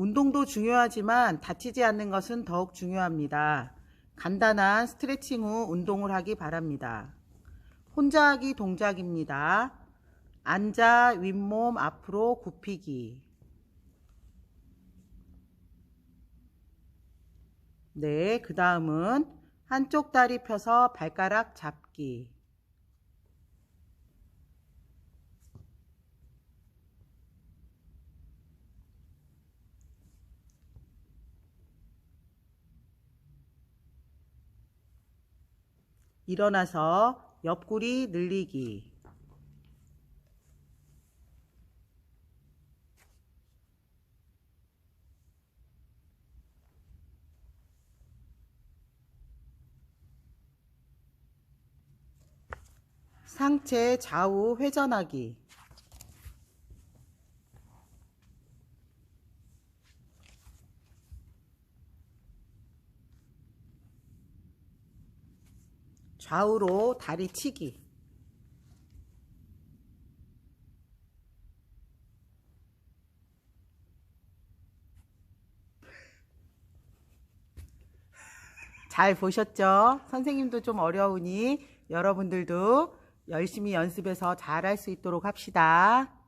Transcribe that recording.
운동도 중요하지만 다치지 않는 것은 더욱 중요합니다. 간단한 스트레칭 후 운동을 하기 바랍니다. 혼자 하기 동작입니다. 앉아 윗몸 앞으로 굽히기. 네, 그 다음은 한쪽 다리 펴서 발가락 잡기. 일어나서 옆구리 늘리기. 상체 좌우 회전하기. 좌우로 다리 치기. 잘 보셨죠? 선생님도 좀 어려우니 여러분들도 열심히 연습해서 잘할 수 있도록 합시다.